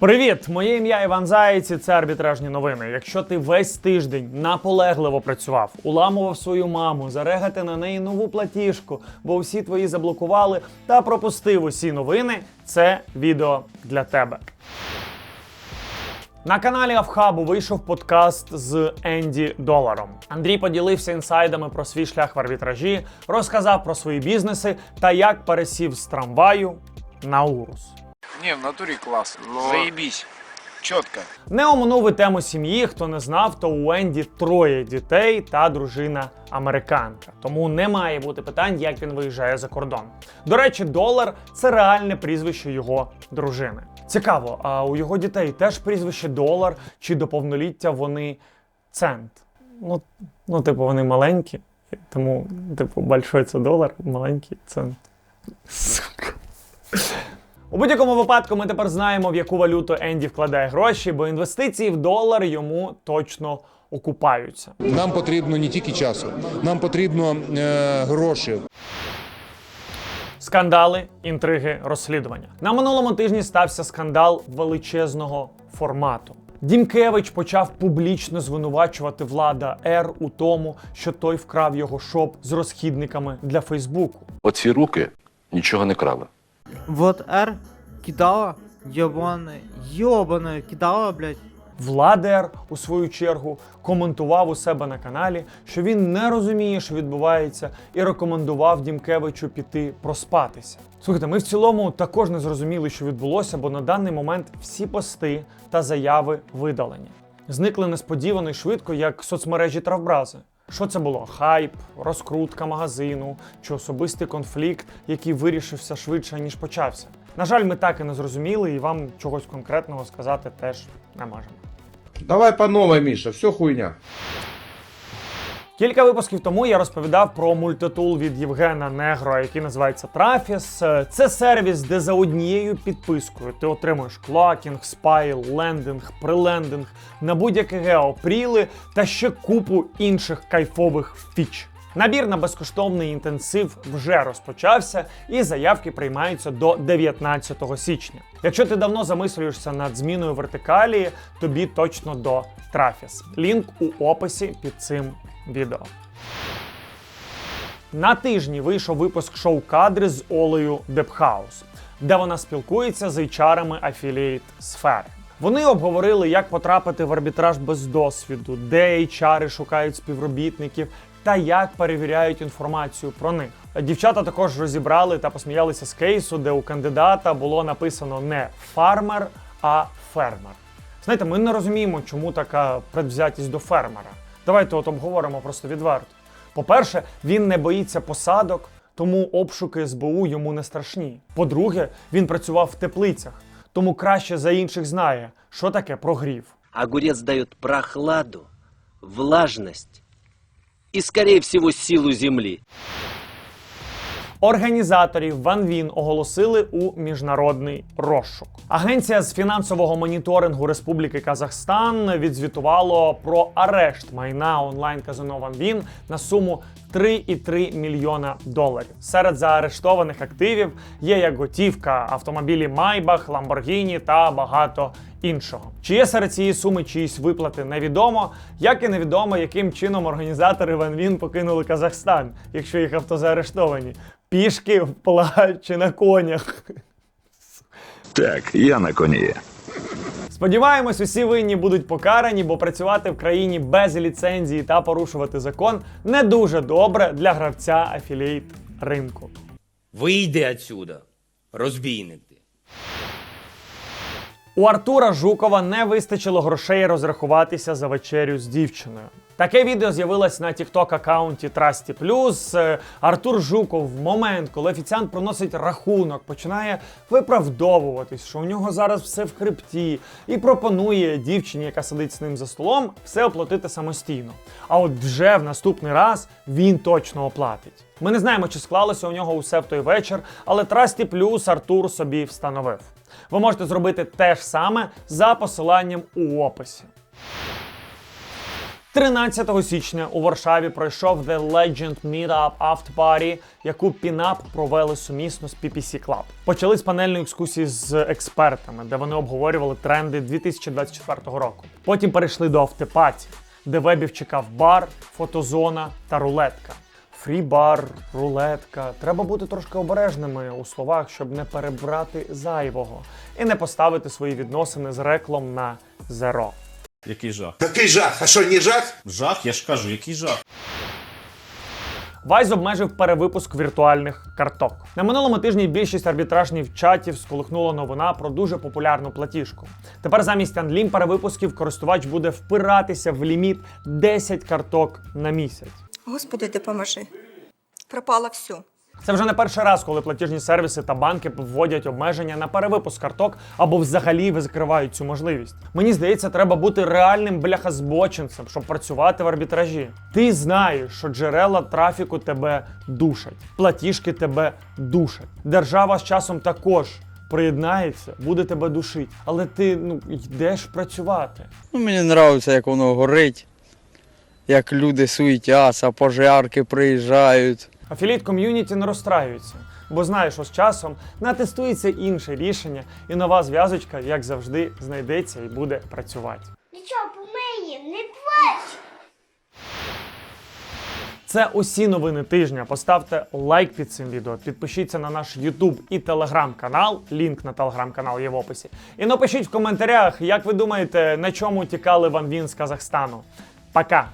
Привіт! Моє ім'я Іван Заєць і це арбітражні новини. Якщо ти весь тиждень наполегливо працював, уламував свою маму, зарегати на неї нову платіжку, бо усі твої заблокували та пропустив усі новини, це відео для тебе. На каналі Авхабу вийшов подкаст з Енді Доларом. Андрій поділився інсайдами про свій шлях в арбітражі, розказав про свої бізнеси та як пересів з трамваю на урус. Не, в натуре класс. Заебись. Четко. Не оминув тему сім'ї. Хто не знав, то у Енді троє дітей та дружина американка. Тому не має бути питань, як він виїжджає за кордон. До речі, долар це реальне прізвище його дружини. Цікаво, а у його дітей теж прізвище долар чи до повноліття вони цент? Ну, ну типу, вони маленькі, тому, типу, большой це долар, маленький цент. Сука. У будь-якому випадку ми тепер знаємо, в яку валюту Енді вкладає гроші, бо інвестиції в долар йому точно окупаються. Нам потрібно не тільки часу, нам потрібно е, гроші. Скандали, інтриги, розслідування. На минулому тижні стався скандал величезного формату. Дімкевич почав публічно звинувачувати влада Р у тому, що той вкрав його шоп з розхідниками для Фейсбуку. Оці руки нічого не крали. Вот R кидала, ебаная, ебаная, кидала, блядь. Владер, у свою чергу, коментував у себе на каналі, що він не розуміє, що відбувається, і рекомендував Дімкевичу піти проспатися. Слухайте, ми в цілому також не зрозуміли, що відбулося, бо на даний момент всі пости та заяви видалені. Зникли несподівано і швидко, як соцмережі Травбрази. Що це було? Хайп, розкрутка магазину чи особистий конфлікт, який вирішився швидше, ніж почався. На жаль, ми так і не зрозуміли, і вам чогось конкретного сказати теж не можемо. Давай по новой, Міша, все хуйня. Кілька випусків тому я розповідав про мультитул від Євгена Негро, який називається Trafies. Це сервіс, де за однією підпискою ти отримуєш клакінг, спайл, лендинг, прилендинг на будь-яке гео, пріли та ще купу інших кайфових фіч. Набір на безкоштовний інтенсив вже розпочався, і заявки приймаються до 19 січня. Якщо ти давно замислюєшся над зміною вертикалі, тобі точно до Trafies. Лінк у описі під цим відео. На тижні вийшов випуск шоу кадри з Олею Депхаус, де вона спілкується з HR-ами афілієт сфери. Вони обговорили, як потрапити в арбітраж без досвіду, де HR шукають співробітників та як перевіряють інформацію про них. Дівчата також розібрали та посміялися з кейсу, де у кандидата було написано не фармер, а фермер. Знаєте, ми не розуміємо, чому така предвзятість до фермера. Давайте от обговоримо просто відверто. По-перше, він не боїться посадок, тому обшуки СБУ йому не страшні. По-друге, він працював в теплицях, тому краще за інших знає, що таке прогрів. Огурец дает прохладу, влажность и, скорее всего, силу земли. Організаторів Ван Він оголосили у міжнародний розшук. Агенція з фінансового моніторингу Республіки Казахстан відзвітувало про арешт майна онлайн казино Ван Він на суму 3,3 мільйона доларів. Серед заарештованих активів є як готівка, автомобілі Майбах, Ламборгіні та багато іншого. Чи є серед цієї суми чиїсь виплати, невідомо, як і невідомо, яким чином організатори Ван Він покинули Казахстан, якщо їх авто заарештовані. Пішки, вплавь чи на конях. Так, я на коні. Сподіваємось, усі винні будуть покарані, бо працювати в країні без ліцензії та порушувати закон не дуже добре для гравця афілієт ринку. Вийди отсюда, розбійник ти. У Артура Жукова не вистачило грошей розрахуватися за вечерю з дівчиною. Таке відео з'явилось на TikTok аккаунті Trusty Plus. Е, Артур Жуков в момент, коли офіціант приносить рахунок, починає виправдовуватись, що у нього зараз все в хребті, і пропонує дівчині, яка сидить з ним за столом, все оплатити самостійно. А от вже в наступний раз він точно оплатить. Ми не знаємо, чи склалося у нього усе в той вечір, але Trusty Plus Артур собі встановив. Ви можете зробити те ж саме за посиланням у описі. 13 січня у Варшаві пройшов The Legend Meetup After Party, яку Пінап провели сумісно з PPC Club. Почали з панельної екскурсії з експертами, де вони обговорювали тренди 2024 року. Потім перейшли до автопаті, де вебів чекав бар, фотозона та рулетка. Фрі-бар, рулетка. Треба бути трошки обережними у словах, щоб не перебрати зайвого і не поставити свої відносини з реклом на зеро. Який жах? Какой жах? А что, не жах? Жах, я ж кажу, який жах. Вайз обмежив перевипуск віртуальних карток. На минулому тижні більшість арбітражних чатів сколихнула новина про дуже популярну платіжку. Тепер замість анлім перевипусків користувач буде впиратися в ліміт 10 карток на місяць. Господи, допоможи. Пропало все. Це вже не перший раз, коли платіжні сервіси та банки вводять обмеження на перевипуск карток або взагалі закривають цю можливість. Мені здається, треба бути реальним бляхазбочинцем, щоб працювати в арбітражі. Ти знаєш, що джерела трафіку тебе душать, платіжки тебе душать. Держава з часом також приєднається, буде тебе душити, але ти ну йдеш працювати. Ну, мені подобається, як воно горить, як люди суетяться, пожарки приїжджають. Афіліт ком'юніті не розстраюється, бо знає, що з часом натестується інше рішення, і нова зв'язочка, як завжди, знайдеться і буде працювати. Нічого, по мені, не плач. Це усі новини тижня. Поставте лайк під цим відео, підпишіться на наш YouTube і Telegram канал. Лінк на Telegram канал є в описі. І напишіть в коментарях, як ви думаєте, на чому тікали Ван Він з Казахстану. Пока!